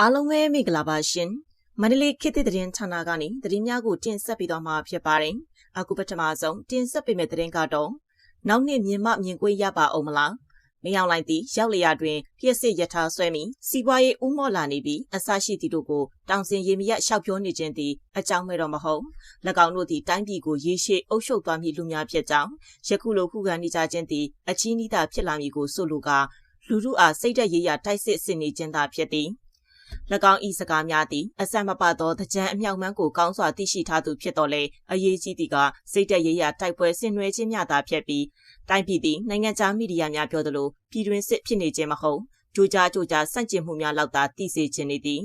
အားလုံးပဲမင်္ဂလာပါရှင်မန္တလေးခေတ်သစ်သတင်းဌာနကနေသတင်းများကိုတင်ဆက်ပေးသွားမှာဖြစ်ပါတယ်အခုပထမဆုံးတင်ဆက်ပေးမယ့်သတင်းကတော့နောက်နှစ်မြင်မမြင်ကွင်းရပါအောင်မလားမရောက်လိုက်သည့်ရောက်လျာတွင်ပြည့်စစ်ရထားဆွဲမိစီးပွားရေးဥမော့လာနေပြီးအဆရှိသည့်တို့ကိုတောင်စင်ရေမရရှောက်ပြောနေခြင်းသည်အကြောင်းမဲ့တော့မဟုတ်၎င်းတို့သည်တိုင်းပြည်ကိုရေရှည်အုပ်ချုပ်သွားမည်လူများဖြစ်ကြောင်းယခုလိုခုခံနေကြခြင်းသည်အချီးနှီးသာဖြစ်လာမည်ကိုဆိုလိုကလူလူအားစိတ်သက်ရေးရတိုက်စစ်စစ်နေခြင်းသာဖြစ်သည်၎ င်းဤစကားများသည်အဆက်မပသောတကြံအမြောက်မှန်းကိုကောင်းစွာသိရှိထားသူဖြစ်တော်လဲအရေးကြီးသည်ကစိတ်တရရတိုက်ပွဲဆင်နွှဲခြင်းများသာဖြစ်ပြီးတိုင်းပြည်သည်နိုင်ငံခြားမီဒီယာများပြောသလိုပြည်တွင်းစစ်ဖြစ်နေခြင်းမဟုတ်ကြိုးကြားကြိုးကြားစန့်ကျင်မှုများလောက်သာသိစေခြင်းနေသည်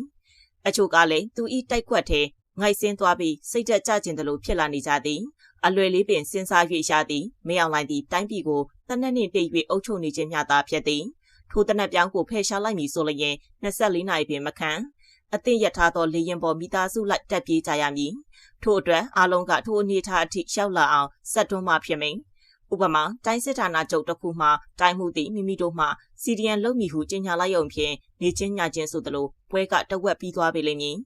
အချို့ကလည်းသူဤတိုက်ခွက်ထဲငိုက်ဆင်းသွားပြီးစိတ်တက်ကြခြင်းတလို့ဖြစ်လာနေကြသည်အလွယ်လေးပင်စဉ်းစား၍ရှာသည်မင်းအောင်လိုက်သည့်တိုင်းပြည်ကိုတနက်နှင့်ပြည့်၍အုပ်ချုပ်နေခြင်းများသာဖြစ်သည် ထိုတနက်ပြောင်းကိုဖယ်ရှားလိုက်မည်ဆိုလျင်24နာရီပင်မခံအသင့်ရထားသောလေရင်ပေါ်မိသားစုလိုက်တက်ပြေးကြရမည်ထို့အတွက်အားလုံးကထိုအနေထားအထိရောက်လာအောင်ဆက်တွန်းမှဖြစ်မည်ဥပမာတိုင်းစစ်ဌာနချုပ်တစ်ခုမှတိုင်းမှုသည်မိမိတို့မှစီဒီယန်လုံမီဟုကြေညာလိုက်ရုံဖြင့်နေချင်းညချင်းဆိုသလိုပွဲကတဝက်ပြီးသွားပေလိမ့်မည်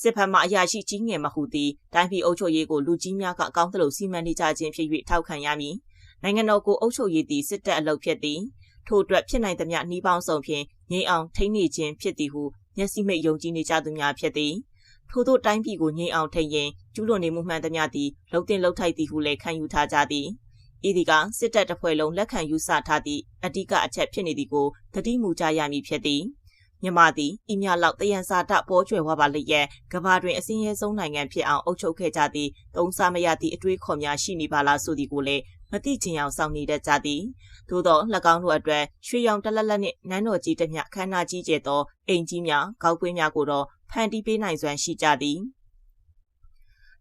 စစ်ဖက်မှအရာရှိကြီးငယ်မဟုသည်တိုင်းပြည်အုပ်ချုပ်ရေးကိုလူကြီးများကအကောင်းသလိုစီမံနေကြခြင်းဖြစ်၍ထောက်ခံရမည်နိုင်ငံတော်ကိုအုပ်ချုပ်ရေးသည်စစ်တပ်အလုပ်ဖြစ်သည် ထို့အတွက်ဖြစ်နိုင်သမျှနှီးပေါင်းစုံဖြင့်ငြိမ်အောင်ထိန်းနေခြင်းဖြစ်သည်ဟုမျက်စိမိတ်ယုံကြည်နေကြသူများဖြစ်သည်ထို့သောတိုင်းပြည်ကိုငြိမ်အောင်ထိန်းရင်ကျူးလွန်နေမှုမှန်သမျှသည်လုံတင်လုံထိုက်သည်ဟုလည်းခံယူထားကြသည်ဤဒီကစစ်တပ်တစ်ဖွဲ့လုံးလက်ခံယူဆထားသည့်အဓိကအချက်ဖြစ်နေသည်ကိုသတိမူကြရမည်ဖြစ်သည်မြမသည်ဤမြလောက်တယံစာတပေါ်ကျွယ်ဝပါလျက်ကဘာတွင်အစင်းရဲဆုံးနိုင်ငံဖြစ်အောင်အုပ်ချုပ်ခဲ့ကြသည့်သုံးစားမရသည့်အတွေးခေါ်များရှိနေပါလားဆိုသည်ကိုလည်းမသိချင်အောင်စောင့်နေတတ်ကြသည်သို့သော၎င်းတို့အတွက်ရွှေရောင်တလက်လက်နှင့်နန်းတော်ကြီးတစ်မြခမ်းနားကြီးကျယ်သောအိမ်ကြီးများကောက်ကွင်းများကိုတော့ဖန်တီးပေးနိုင်စွမ်းရှိကြသည်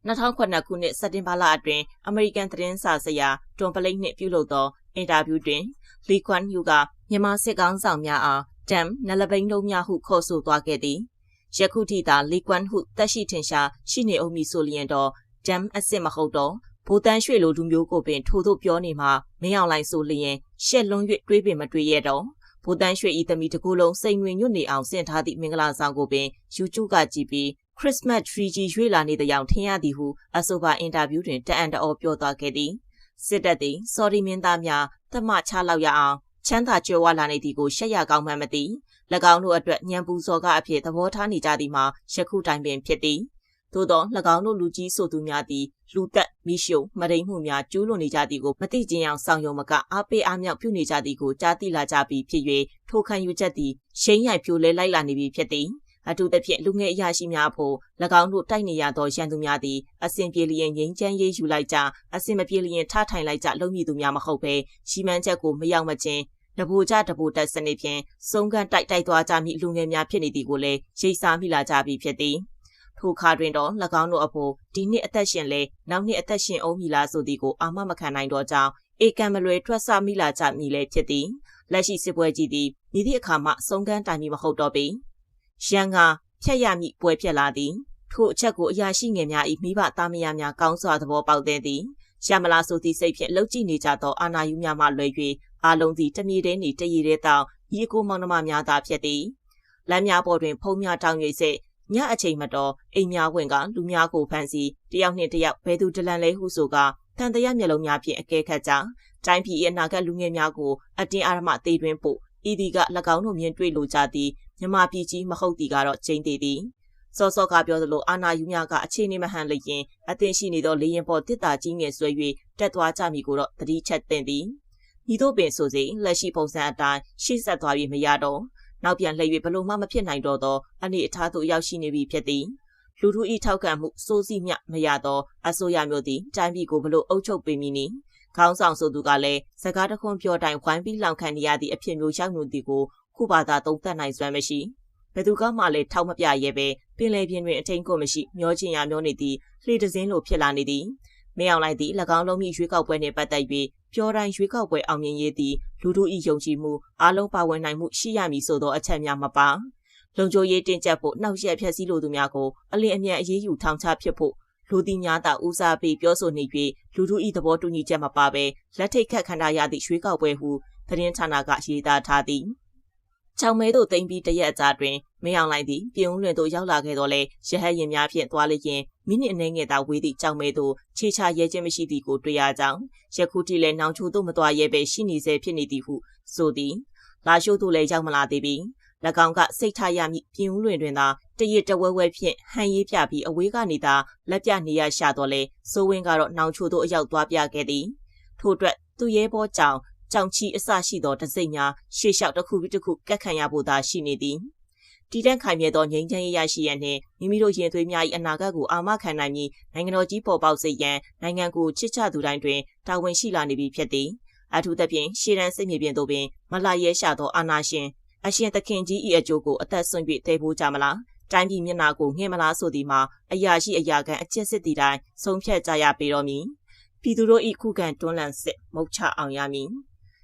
2009ခုနှစ်စက်တင်ဘာလအတွင်းအမေရိကန်သတင်းစာဆရာတွန်ပလိတ်နှင့်ပြုလုပ်သောအင်တာဗျူးတွင်လီကွမ်ယူကမြန်မာစစ်ကောင်းဆောင်များအားဒမ်နလဘိန်းလုံးများဟုခေါ်ဆိုသွားခဲ့သည်ယခုထိသာလီကွမ်ဟုတက်ရှိထင်ရှားရှိနေအောင်မည်ဆိုလျင်တော့ဒမ်အစ်စ်မဟုတ်တော့ ဘိုးတန်းရွှေလိုလူမျိုးကိုပင်ထို့သို့ပြောနေမှာမင်းအောင်လိုက်ဆိုလျင်ရှက်လွန်း၍တွေးပင်မတွေးရတော့ဘိုးတန်းရွှေဤသမီးတကူလုံးစိန်ဝင်ညွတ်နေအောင်ဆင်ထားသည့်မင်္ဂလာဆောင်ကိုပင် YouTube ကကြည့်ပြီး Christmas tree ကြီးရွေးလာနေတဲ့ကြောင်ထင်ရသည်ဟုအဆိုပါအင်တာဗျူးတွင်တအံ့တော်ပြောသွားခဲ့သည်စစ်တပ်သည်စော်ဒီမင်းသားများတမချလောက်ရအောင်ချမ်းသာကြွယ်ဝလာနေသည်ကိုရှက်ရကောင်းမှမသိ၎င်းတို့အတွက်ညံပူစော်ကအဖြစ်သဘောထားနေကြသည်မှာယခုတိုင်ပင်ဖြစ်သည် သို့သော၎င်းတို့လူကြီးဆိုသူများသည်လူသက်မိရှုံမရိမှုများကျူးလွန်နေကြသည်ကိုမသိခြင်းအောင်ဆောင်ယုံမကအားပေးအားမြောက်ပြုနေကြသည်ကိုကြားသိလာကြပြီးဖြစ်၍ထိုခံယူချက်သည်ရှိန်ရိုက်ပြိုလဲလိုက်လာနေပြီဖြစ်သည်အထူးသဖြင့်လူငယ်အရာရှိများဖို့၎င်းတို့တိုက်နေရသောရန်သူများသည်အစဉ်ပြေလျင်ငိမ့်ချမ်းရေးယူလိုက်ကြအစဉ်မပြေလျင်ထားထိုင်လိုက်ကြလုံမည်သူများမဟုတ်ဘဲရှီမန်းချက်ကိုမရောက်မချင်းတဘူကြတဘူတက်စနစ်ဖြင့်စုံကန်တိုက်တိုက်သွားကြမည့်လူငယ်များဖြစ်နေသည်ကိုလည်းရိပ်စားမိလာကြပြီဖြစ်သည် ထိုခါတွင်တော့၎င်းတို့အဖို့ဒီနှစ်အသက်ရှင်လဲနောက်နှစ်အသက်ရှင်အောင်မီလားဆိုသည်ကိုအာမမခံနိုင်တော့ကြောင်းဧကံမလွယ်ထွက်ဆမိလာကြမည်လဲဖြစ်သည်လက်ရှိစစ်ပွဲကြီးသည်မြည်သည့်အခါမှစုံကန်းတိုင်မီမဟုတ်တော့ပေရန်ကဖြတ်ရမည့်ပွဲဖြစ်လာသည်ထိုအချက်ကိုအရာရှိငယ်များ၏မိဘသားမယားများကောင်းစွာသဘောပေါက်တဲ့သည်ရမလာဆိုသည့်စိတ်ဖြင့်လှုပ်ကြည့်နေကြသောအာနာယူများမှလွယ်၍အာလုံးသည်တမြေတဲနေတရည်တဲ့တောင်ညီကိုမောင်နှမများသာဖြစ်သည်လမ်းများပေါ်တွင်ဖုံးများတောင်း၍စိတ် ညအချိန်မတော်အိမ်များဝင်ကလူများကိုဖမ်းဆီးတယောက်နှင့်တယောက်ဘယ်သူတလန်လဲဟုဆိုကတန်တရမျက်လုံးများဖြင့်အကဲခတ်ကြတိုင်းပြည်၏အနာဂတ်လူငယ်များကိုအတင်းအာရမသေးတွင်ပို့ဤဒီက၎င်းတို့မြင်တွေ့လိုကြသည်မြမပြည်ကြီးမဟုတ်သည်ကတော့ချိန်သေးသည်စောစောကပြောသလိုအာနာယူများကအခြေအနေမဟန်လျင်အသင်ရှိနေသောလေရင်ပေါ်တစ်တာကြီးငယ်ဆွဲ၍တက်သွားကြမည်ကိုတော့သတိချက်တင်သည်ဤသို့ပင်ဆိုစေလက်ရှိပုံစံအတိုင်းရှေ့ဆက်သွားပြီးမရတော့ နောက်ပြန်လှည့်၍ဘလို့မှမဖြစ်နိုင်တော့သောအနေအထားသို့ရောက်ရှိနေပြီဖြစ်သည်လူထု၏ထောက်ခံမှုစိုးစီးမြမရသောအစိုးရမျိုးသည်တိုင်းပြည်ကိုဘလို့အုပ်ချုပ်ပေးမည်နည်းခေါင်းဆောင်ဆိုသူကလည်းစကားတခွန်းပြောတိုင်းဝိုင်းပြီးလောင်ခံနေရသည့်အဖြစ်မျိုးရောက်နေသည်ကိုခုပါသာသုံးသပ်နိုင်စွမ်းမရှိဘယ်သူကမှလည်းထောက်မပြရဲပဲပင်လယ်ပြင်တွင်အထင်ကိုမရှိမျောချင်ရမျောနေသည်လှေတစင်းလိုဖြစ်လာနေသည် မင်းအောင်လိုက်သည့်၎င်းလုံး၏ရွေးကောက်ပွဲနှင့်ပတ်သက်၍ပြောတိုင်းရွေးကောက်ပွဲအောင်မြင်ရေးသည်လူထု၏ယုံကြည်မှုအားလုံးပါဝင်နိုင်မှုရှိရမည်ဆိုသောအချက်များမပါလုံခြုံရေးတင်ကျပ်ဖို့နှောက်ယှက်ဖျက်ဆီးလိုသူများကိုအလင်းအမြန်အရေးယူထောင်ချဖြစ်ဖို့လူသည်များသာဦးစားပေးပြောဆိုနေ၍လူထု၏သဘောတူညီချက်မပါဘဲလက်ထိတ်ခတ်ခန္ဓာရသည့်ရွှေကောက်ပွဲဟုသတင်းဌာနကရေးသားထားသည်ချောင်မဲတို့တိမ်ပြီးတရက်အကြာတွင် မင်းအောင်လိုက်သည်ပြုံးလွင်သို့ရောက်လာခဲ့တော့လေရဟတ်ရင်များဖြင့်သွားလျင်မိနစ်အနည်းငယ်သာဝေးသည့်ချောင်မဲသို့ခြေချရဲခြင်းမရှိသည်ကိုတွေ့ရကြောင်းယခုထိလည်းနောင်ချိုတို့မသွားရဲပဲရှိနေစေဖြစ်နေသည်ဟုဆိုသည်လာရှိုးတို့လည်းရောက်မလာသေးပြီ၎င်းကစိတ်ထားရမည်ပြုံးလွင်တွင်သာတရစ်တဝဲဝဲဖြင့်ဟန်ရေးပြပြီးအဝေးကနေသာလက်ပြနေရရှာတော့လေစိုးဝင်းကတော့နောင်ချိုတို့အရောက်သွားပြခဲ့သည်ထို့အတွက်သူရဲဘောကြောင့်ကြောင်ချီအစရှိသောတစိမ့်များရှေ့လျှောက်တစ်ခုပြီးတစ်ခုကက်ခံရဖို့သာရှိနေသည် တည်တံ့ခိုင်မြဲသောငြိမ်းချမ်းရေးရရှိရန်နှင့်မိမိတို့ရင်သွေးများ၏အနာဂတ်ကိုအာမခံနိုင်မည်နိုင်ငံတော်ကြီးပေါ်ပေါက်စေရန်နိုင်ငံကိုချစ်ချသူတိုင်းတွင်တာဝန်ရှိလာနေပြီဖြစ်သည်အထူးသဖြင့်ရှေ့တန်းစိတ်မြေပြင်သို့ပင်မလာရဲရှာသောအာဏာရှင်အရှင်သခင်ကြီး၏အကျိုးကိုအသက်ဆွန့်၍သိဖို့ကြမလားတိုင်းပြည်မျက်နှာကိုငှင်းမလားဆိုသည်မှာအရာရှိအရာခံအကျင့်စစ်တီတိုင်းဆုံးဖြတ်ကြရပေတော်မူပြည်သူတို့၏ခုခံတွန်းလှန်စစ်မုတ်ချအောင်ရမည်